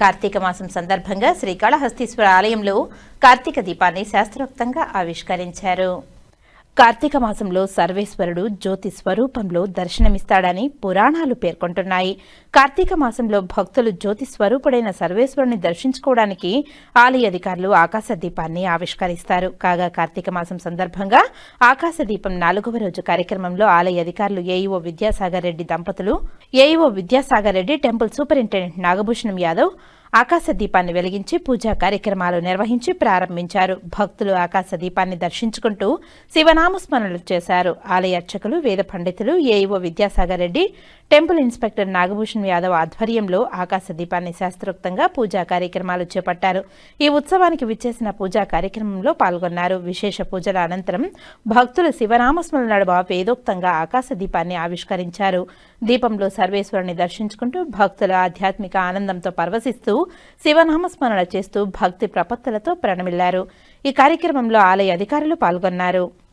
కార్తీక మాసం సందర్భంగా శ్రీకాళహస్తీశ్వర ఆలయంలో కార్తీక దీపాన్ని శాస్త్రోక్తంగా ఆవిష్కరించారు. కార్తీక మాసంలో సర్వేశ్వరుడు జ్యోతి స్వరూపంలో దర్శనమిస్తాడని పురాణాలు పేర్కొంటున్నాయి. కార్తీక మాసంలో భక్తులు జ్యోతి స్వరూపుడైన సర్వేశ్వరుని దర్శించుకోవడానికి ఆలయ అధికారులు ఆకాశ దీపాన్ని ఆవిష్కరిస్తారు. కాగా కార్తీక మాసం సందర్భంగా ఆకాశ దీపం నాలుగవ రోజు కార్యక్రమంలో ఆలయ అధికారులు ఏఈఓ విద్యాసాగర్ రెడ్డి దంపతులు AEO Vidyasagar Reddy temple superintendent Nagabhushanam Yadav ఆకాశ దీపాన్ని వెలిగించి పూజా కార్యక్రమాలు నిర్వహించి ప్రారంభించారు. భక్తులు ఆకాశ దీపాన్ని దర్శించుకుంటూ శివనామస్మరణలు చేశారు. ఆలయ అర్చకులు వేద పండితులు AEO Vidyasagar Reddy temple inspector Nagabhushan Yadav ఆధ్వర్యంలో ఆకాశ దీపాన్ని శాస్త్రోక్తంగా పూజా కార్యక్రమాలు చేపట్టారు. ఈ ఉత్సవానికి విచ్చేసిన పూజా కార్యక్రమంలో పాల్గొన్నారు. విశేష పూజల అనంతరం భక్తులు శివనామస్మరణ నడుమ వేదోక్తంగా ఆకాశ దీపాన్ని ఆవిష్కరించారు. దీపంలో సర్వేశ్వరుని దర్శించుకుంటూ భక్తుల ఆధ్యాత్మిక ఆనందంతో పరవశిస్తూ శివనామస్మరణ చేస్తూ భక్తి ప్రపత్తులతో ప్రణమిల్లారు. ఈ కార్యక్రమంలో ఆలయ అధికారులు పాల్గొన్నారు.